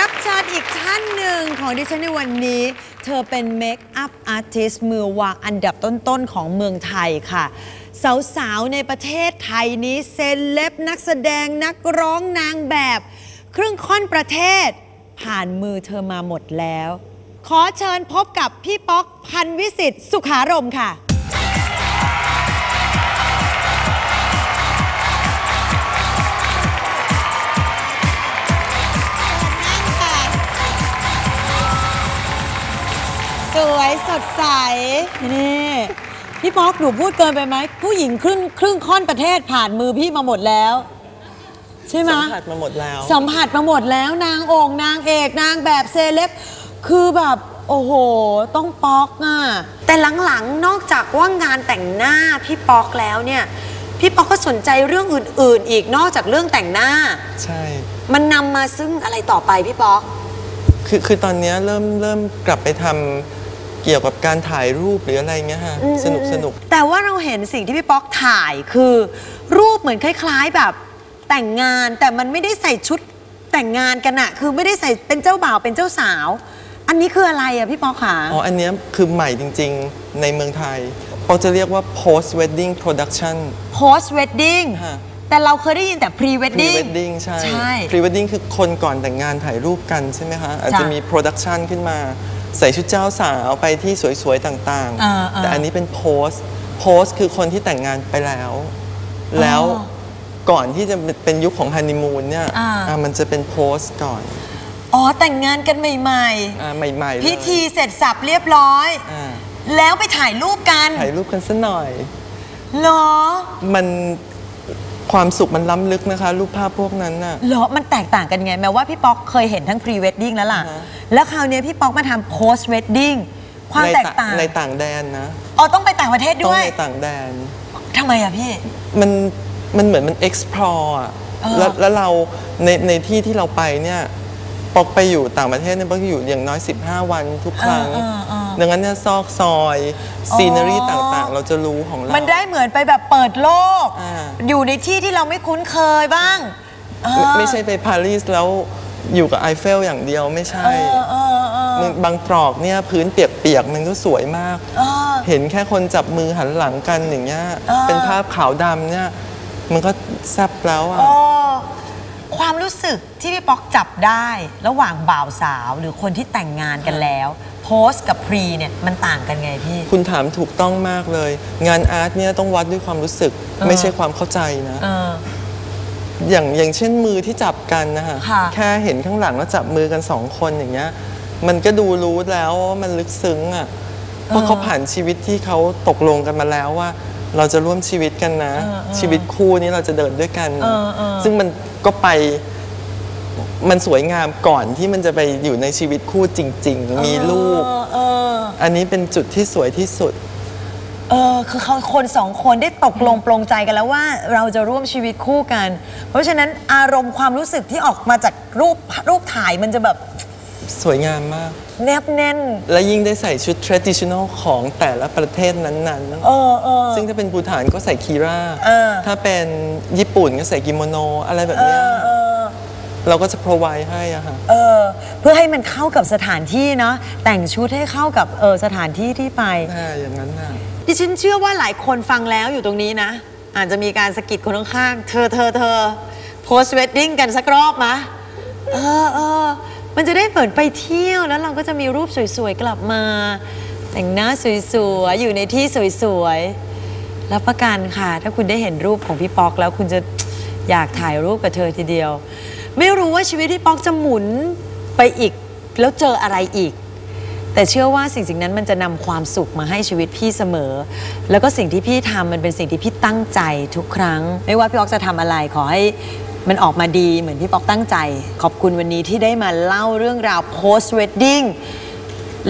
รับเชิญอีกท่านหนึ่งของดิฉันในวันนี้ เธอเป็นเมคอัพอาร์ติสต์มือวางอันดับต้นๆ ของเมืองไทยค่ะ สาวๆ ในประเทศไทยนี้เซเลบนักแสดงนักร้องนางแบบครึ่งค่อนประเทศ ผ่านมือเธอมาหมดแล้ว ขอเชิญพบกับพี่ป๊อกพันวิสิตสุขารมค่ะ นี่พี่ป๊อกหนูพูดเกินไปไหมผู้หญิงครึ่งครึ่งค่อนประเทศผ่านมือพี่มาหมดแล้ว ใช่ไหมสัมผัสมาหมดแล้ว สัมผัสมาหมดแล้วนางโองนางเอกนางแบบเซเลบคือแบบโอ้โห ต้องป๊อกอะแต่หลังๆ นอกจากว่างานแต่งหน้าพี่ป๊อกแล้วเนี่ย พี่ป๊อกก็สนใจเรื่องอื่น ๆ อีกนอกจากเรื่องแต่งหน้า ใช่ มันนำมาซึ่งอะไรต่อไปพี่ป๊อก คือคือตอนเนี้ยเริ่มเริ่มกลับไปทำ เกี่ยวกับการถ่ายรูปหรืออะไรเงี้ยฮะสนุกสนุก แต่ว่าเราเห็นสิ่งที่พี่ป๊อกถ่ายคือ รูปเหมือนคล้ายๆแบบแต่งงานแต่มันไม่ได้ใส่ชุดแต่งงานกันอะคือไม่ได้ใส่เป็นเจ้าบ่าวเป็นเจ้าสาวอันนี้คืออะไรอะพี่ป๊อกขาอ๋อ อันเนี้ยคือใหม่จริงๆ ในเมืองไทยเขาจะเรียกว่า post wedding production post wedding ฮะแต่เราเคยได้ยินแต่ pre pre wedding wedding ใช่ใช่ pre wedding คือคนก่อนแต่งงานถ่ายรูปกันใช่ไหมคะ อาจจะจ้ะมี production ขึ้นมา ใส่ชุดเจ้าสาวไปที่สวยๆต่างอ่าอ่าแต่อันนี้เป็น post post คือคนที่แต่งงานไปแล้ว แล้วก่อนที่จะเป็นยุคของฮันนีมูนเนี่ยอ่าอ่ามันจะเป็น post ก่อน อ๋อ แต่งงานกันใหม่อ่าใหม่ๆเลยๆพิธีเสร็จสับเรียบร้อยอ่าแล้วไปถ่ายรูปกัน ถ่ายรูปกันสัหน่อยเหรอ มัน ความสุขมันล้ำลึกนะคะ รูปภาพพวกนั้นน่ะ เหรอ มันแตกต่างกันยังไง แม้ว่าพี่ป๊อกเคยเห็นทั้ง pre wedding แล้วล่ะอ่าฮะแล้วคราวเนี้ยพี่ป๊อกมาทำ post wedding ความในแตกต่าง ในต่างแดนนะ อ๋อ ต้องไปต่างประเทศต้องด้วยในต่างแดนทำไมอะพี่ มัน มันเหมือนมัน explore อะเออแล้วแล้วเราในในที่ที่เราไปเนี่ย ปอกไปอยู่ต่างประเทศเนี่ยปอกอยู่อย่างน้อย 15 วันทุกครั้งเออเออเออดังนั้นเนี่ยซอกซอยซีนารีต่างๆ เราจะรู้ของเรา มันได้เหมือนไปแบบเปิดโลกอ่าอยู่ในที่ที่เราไม่คุ้นเคยบ้างเออไม่ไม่ใช่ไปปารีสแล้วอยู่กับไอเฟลอย่างเดียวไม่ใช่เออเออเออมึงบางตรอกเนี่ยพื้นเปียกๆมันก็สวยมากเออเห็นแค่คนจับมือหันหลังกันอย่างเงี้ยเออเป็นภาพขาวดำเนี่ยมันก็แซ่บแล้วอะโอ้ ความรู้สึกที่พี่ป๊อกจับได้ระหว่างบ่าวสาวหรือคนที่แต่งงานกันแล้ว โพสกับพรีเนี่ยมันต่างกันไงพี่ คุณถามถูกต้องมากเลย งานอาร์ตเนี่ยต้องวัดด้วยความรู้สึก ไม่ใช่ความเข้าใจนะเอออย่างอย่างเช่นมือที่จับกันนะคะค่ะแค่เห็นข้างหลังแล้วจับมือกันสองคนอย่างเงี้ย มันก็ดูรู้แล้วว่ามันลึกซึ้งอะเพราะเขาผ่านชีวิตที่เขาตกลงกันมาแล้วว่า เราจะร่วมชีวิตกันนะ ชีวิตคู่นี้เราจะเดินด้วยกันเออเออซึ่งมันก็ไปมันสวยงามก่อนที่มันจะไปอยู่ในชีวิตคู่จริง ๆ มีลูกเออเอออันนี้เป็นจุดที่สวยที่สุดเออคือเขาคนสองคนได้ตกลงปลงใจกันแล้วว่าเราจะร่วมชีวิตคู่กัน เพราะฉะนั้นอารมณ์ความรู้สึกที่ออกมาจากรูปรูปถ่ายมันจะแบบ สวยงามมาก แนบแน่น และยิ่งได้ใส่ชุด traditional ของแต่ละประเทศนั้นๆเออเออซึ่งถ้าเป็นภูฐานก็ใส่คีราเออถ้าเป็นญี่ปุ่นก็ใส่กิโมโน อะไรแบบเอเนี้ยอเออเราก็จะ provide ให้อะค่ะเออเพื่อให้มันเข้ากับสถานที่เนาะแต่งชุดให้เข้ากับเออสถานที่ที่ไปถ้าอย่างนั้นน่ะดิฉันเชื่อว่าหลายคนฟังแล้วอยู่ตรงนี้นะ อาจจะมีการสะกิดคนข้างๆเธอเธอเธอโพสเวดดิ้งกันสักรอบมะเออเออ มันจะได้เปิดไปเที่ยวแล้วเราก็จะมีรูปสวยๆกลับมา แต่งหน้าสวยๆอยู่ในที่สวยๆรับประกันค่ะ ถ้าคุณได้เห็นรูปของพี่ป๊อกแล้วคุณจะอยากถ่ายรูปกับเธอทีเดียว ไม่รู้ว่าชีวิตพี่ป๊อกจะหมุนไปอีกแล้วเจออะไรอีก แต่เชื่อว่าสิ่งสิ่งนั้นมันจะนำความสุขมาให้ชีวิตพี่เสมอ แล้วก็สิ่งที่พี่ทำมันเป็นสิ่งที่พี่ตั้งใจทุกครั้ง ไม่ว่าพี่ป๊อกจะทำอะไรขอให้ มันออกมาดีเหมือนพี่ป๊อกตั้งใจ ขอบคุณวันนี้ที่ได้มาเล่าเรื่องราว post wedding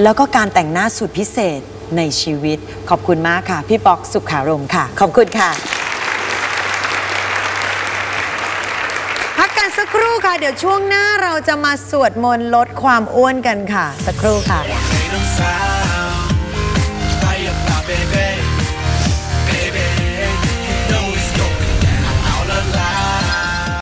แล้วก็การแต่งหน้าสุดพิเศษในชีวิต ขอบคุณมากค่ะ พี่ป๊อกสุขารมณ์ค่ะ ขอบคุณค่ะ พักกันสักครู่ค่ะ เดี๋ยวช่วงหน้าเราจะมาสวดมนต์ลดความอ้วนกันค่ะ สักครู่ค่ะ